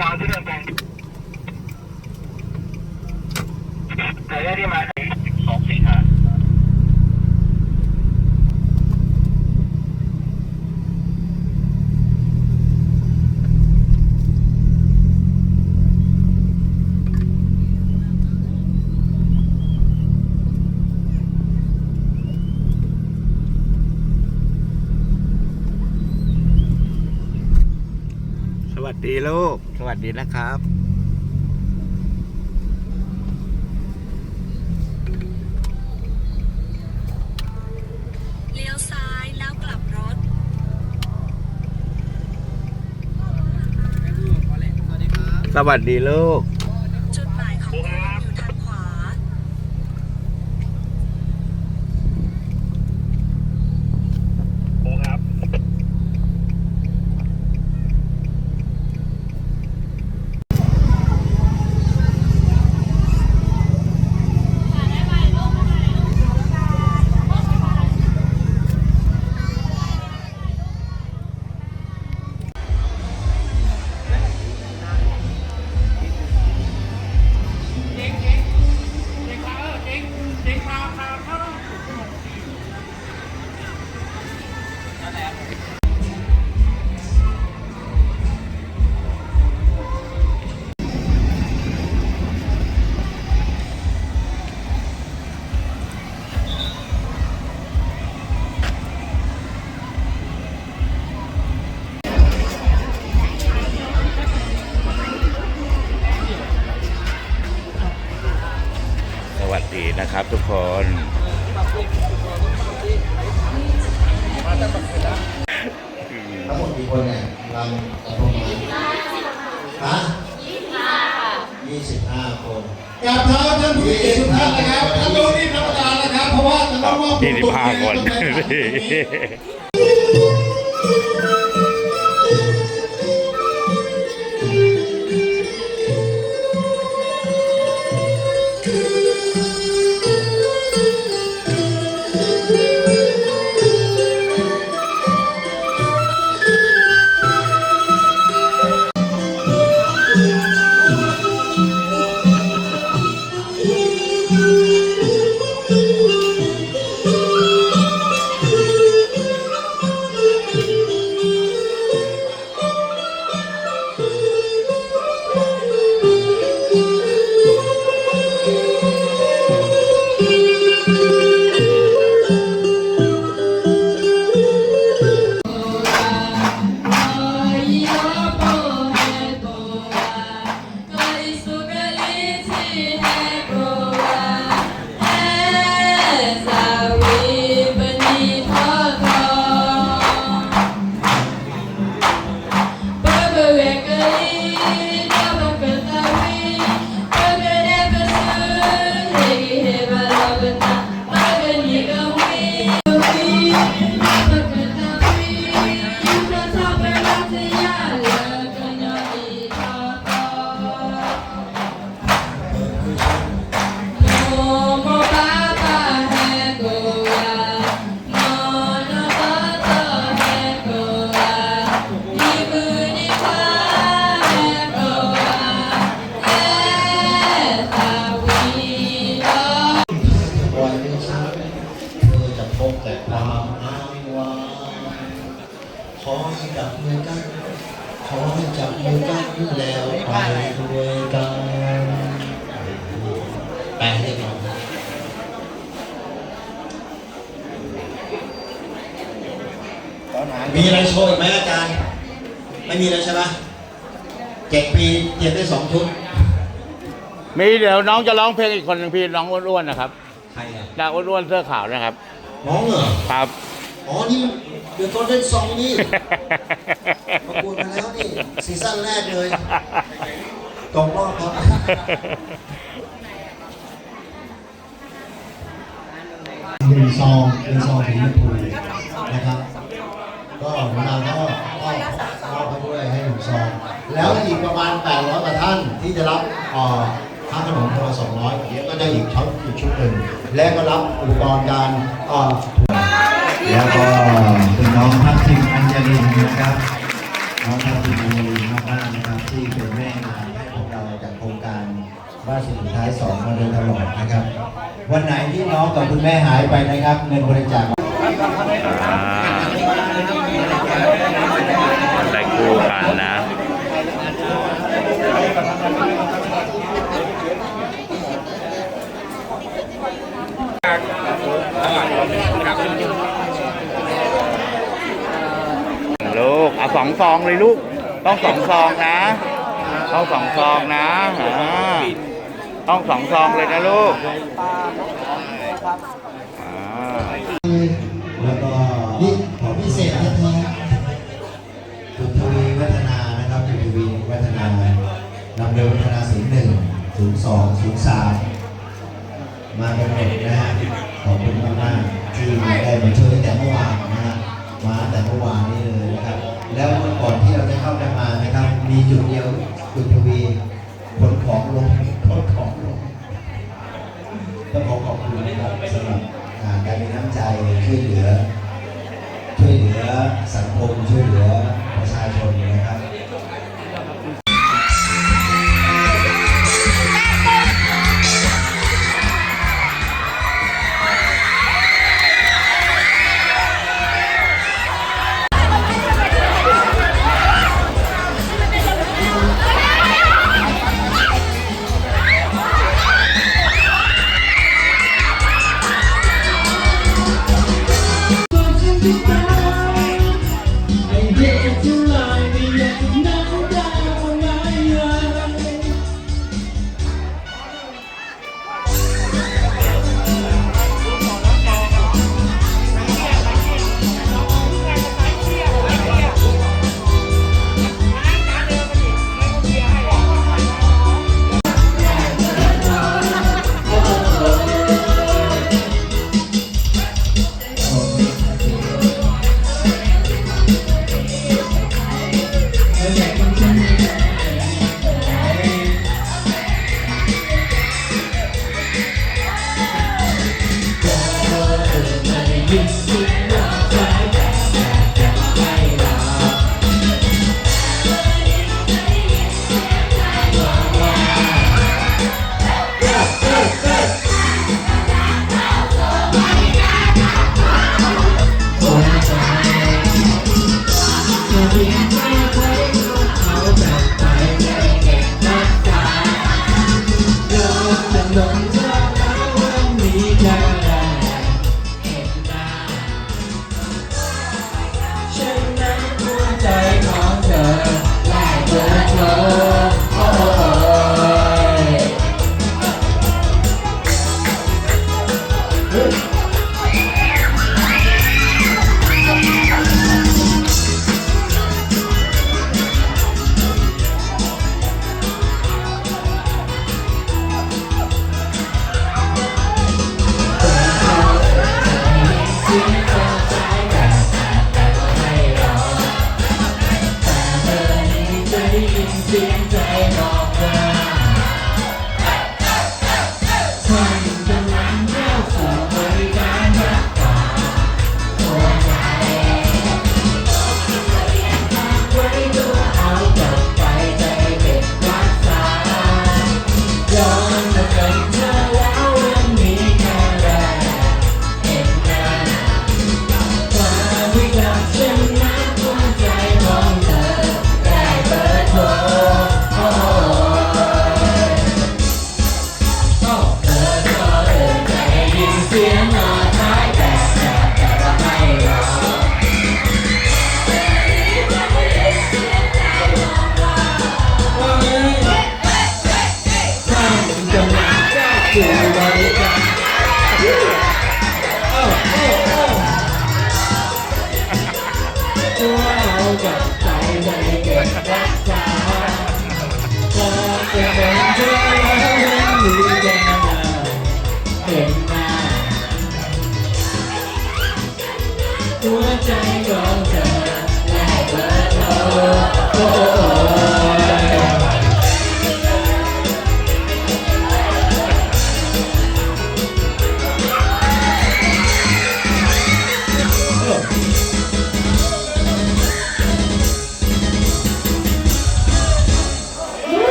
ทางที่เดินไปใครได้ที่มาสองสี่ห้าสวัสดีลูก วัสดีนะครับเลี้ยวซ้ายแล้วกลับรถ สวัสดีลูก 25 คนกราบเท้าท่านผู้ใหญ่ทุกท่านนะครับท่านรู้นี่รับประทานะครับ เพราะว่าจะต้องมอบตัวตนในตำแหน่ง มีอะไรโชว์อีกไหมอาจารย์ ไม่มีแล้วใช่ไหมเจ็ดปีเจ็ดได้สองชุด มีเดี๋ยวน้องจะร้องเพลงอีกคนหนึ่งพี่น้องอ้วนๆนะครับใครอะดาวอ้วนๆเสื้อขาวนะครับ น้องเหรอ ครับ อ๋อ นี่มันเดือดก้อนเล่นซองนี่ ประกวดมาแล้วนี่ซีซั่นแรกเลยตกรอบครับหนึ่งซองหนึ่งซองสีชมพูนะครับ ก็เราก็ก็มอบให้ด้วยให้หนึ่งซองแล้วอีกประมาณ 800กว่าท่านที่จะรับค่าขนมคนละ200เดี๋ยวก็ได้อีกชุดอีกชุดหนึ่งและก็รับอุปกรณ์การแล้วก็คุณน้องทัพทิมอัญญลินนะครับน้องทัพทิมอัญญลินมากๆนะครับที่เป็นแม่มาให้พวกเราจากโครงการบ้านสี่ท้ายสองมาโดยตลอดนะครับ วันไหนที่น้องกับคุณแม่หายไปนะครับ เงินบริจาค คู่กันนะลูกเอาสองซองเลยลูก ต้องสองซองนะ ต้องสองซองนะต้องสองซองเลยนะลูกแล้วก็ ฒนานำเดินวัฒนาศูนย์หนึ่งศูนย์สองศูนย์สามมากันหมดนะฮะขอบคุณมากๆที่ได้มาช่วยตั้งแต่เมื่อวานนะฮะมาตั้งแต่เมื่อวานนี้เลยนะครับ แล้วเมื่อก่อนที่เราจะเข้าได้มานะครับ มีจุดเดียวจุดทวีขนของลงขนของลงต้องขอขอบคุณนะครับสำหรับการมีน้ำใจช่วยเหลือ ช่วยเหลือสังคมช่วยเหลือประชาชนนะครับ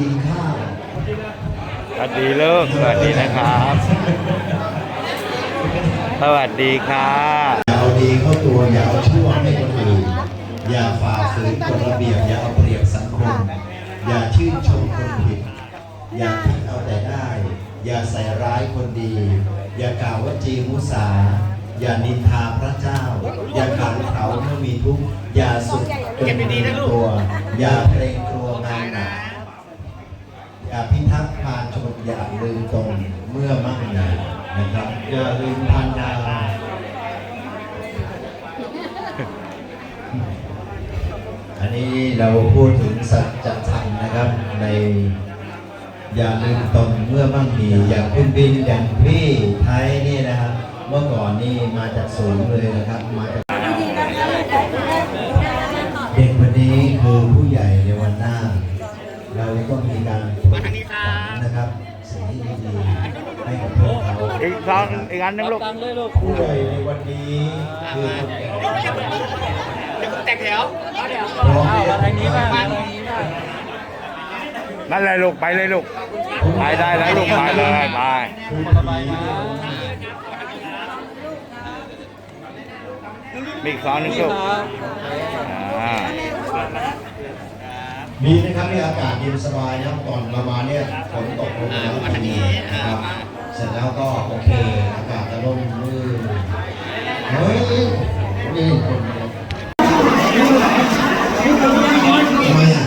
กินข้าวสวัสดีลูกสวัสดีนะครับ สวัสดีค่ะอย่าเอาดีเข้าตัวอย่าเอาชั่วให้คนอื่นอย่าฝ่าฝืนกฎระเบียบอย่าเอาเปรียบสังคม อย่าชื่นชมคนผิด อย่าคิดเอาแต่ได้ อย่าใส่ร้ายคนดี อย่ากล่าวว่าจีมุสาอย่านินทาพระเจ้า อย่าขังเขาเมื่อมีทุกข์อย่าสุดจนเกรงตัวอย่าเกรงกลัวงานหนัก อย่า พิทักษ์พานชนอย่าลืมตรงเมื่อมั่งในนะครับอย่าลืมพันดาอันนี้เราพูดถึงสัจธรรมนะครับในอย่าลืมตนเมื่อมั่งมีอย่างคุณบินอย่างพี่ไทยนี่นะครับเมื่อก่อนนี่มาจากศูนย์เลยนะครับมาจากเด็กวันนี้คือผู้ใหญ่ในวันหน้า เราต้องมีการ สิ่งที่ดีให้กับพวกเขาอีกซองอีกอันหนึงลูกผู้ใหญ่ในวันนี้คือคนแก่พร้อมที่จะทำนี้บ้างนั่นเลยลูกไปเลยลูกไปได้แล้วลูกไปเลยไปมีอีกซองหนึงลูกอ่า มีนะครับในอากาศเย็นสบายนะครับก่อนเรามาเนี่ยฝนตกลงมาแล้วทีนี้นะครับเสร็จแล้วก็โอเค อากาศจะร่มรื่นเฮ้ยนี่คนทำไมอะ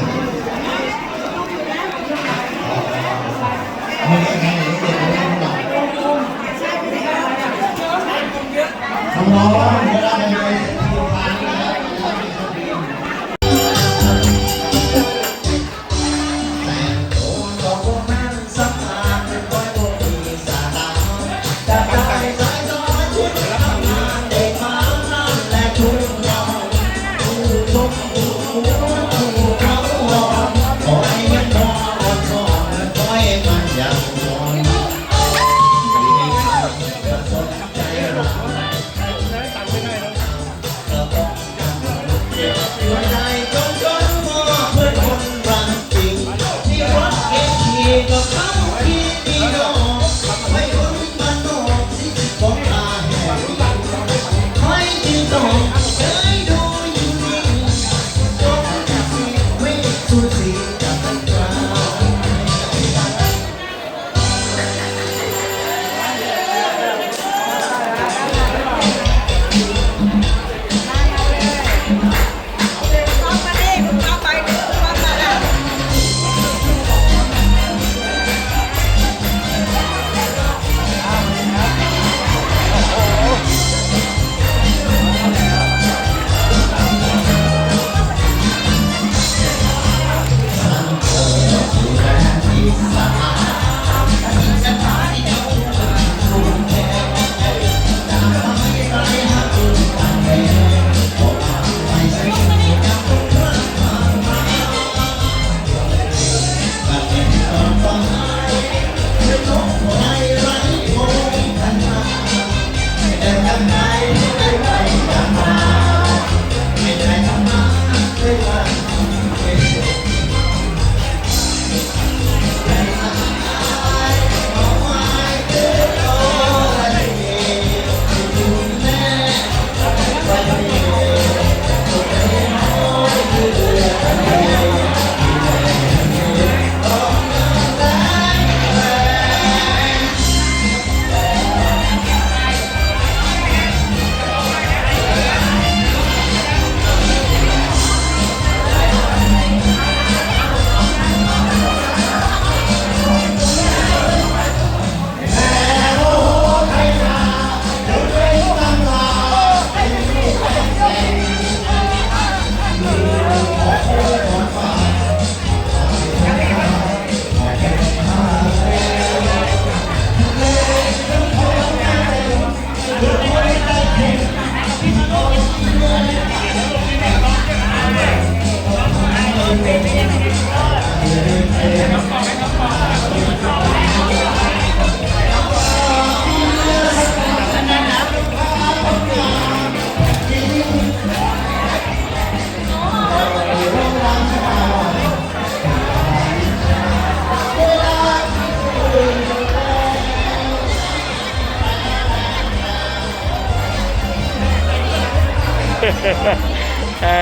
เอ้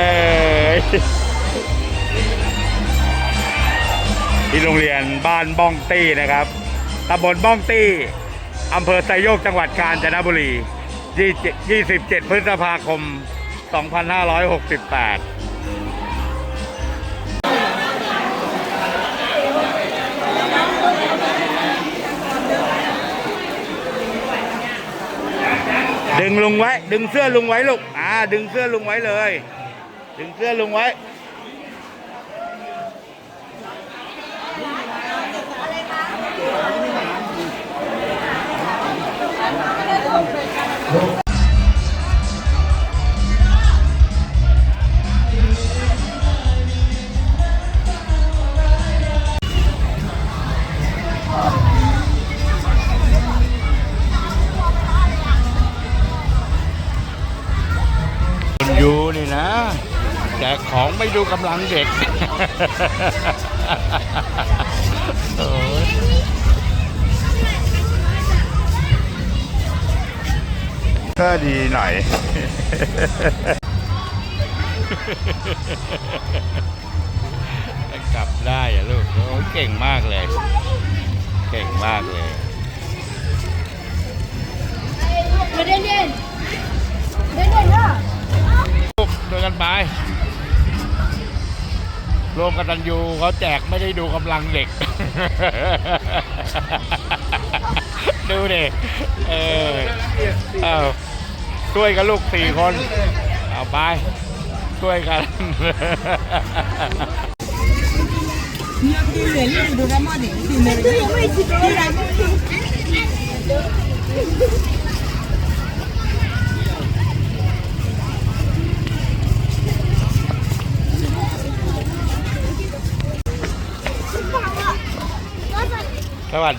ยที่โรงเรียนบ้านบ้องตี้นะครับตำบลบ้องตี้อำเภอไซโยกจังหวัดกาญจนบุรี 27 พฤษภาคม 2568ดึงลุงไว้ ดึงเสื้อลุงไว้ลูก อ่าดึงเสื้อลุงไว้เลย ดึงเสื้อลุงไว้คุณ แจกของไม่ดูกำลังเด็กโอ้ยก็ดีหน่อย กลับได้อะลูกโอ้ยเก่งมากเลย เก่งมากเลยไม่ได้เล่นไม่ได้เล่นอะลูกด้วยกันไป รวมกันตันยูเขาแจกไม่ได้ดูกำลังเด็ก ดูดิเออเอาช่วยกันลูกสี่คน เอาไป ช่วยกัน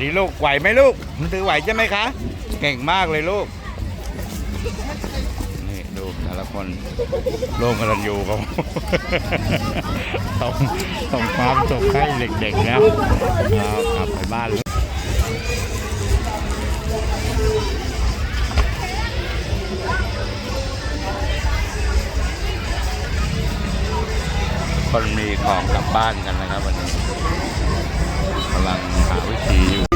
ดีลูกไหวไหมลูกมันถือไหวใช่ไหมคะ เก่งมากเลยลูก นี่ดูแต่ละคนร่วมกันอยู่เขาส่งส่งความสุขให้เด็กๆนะเอากลับไปบ้านล้วคนมีของกลับบ้านกันนะครับวันนี้ หาวิธีอยู่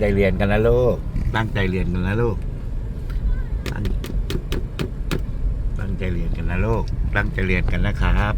ใจเรียนกันนะลูก ตั้งใจเรียนกันนะลูก ตั้งตั้งใจเรียนกันนะลูก ตั้งใจเรียนกันนะครับ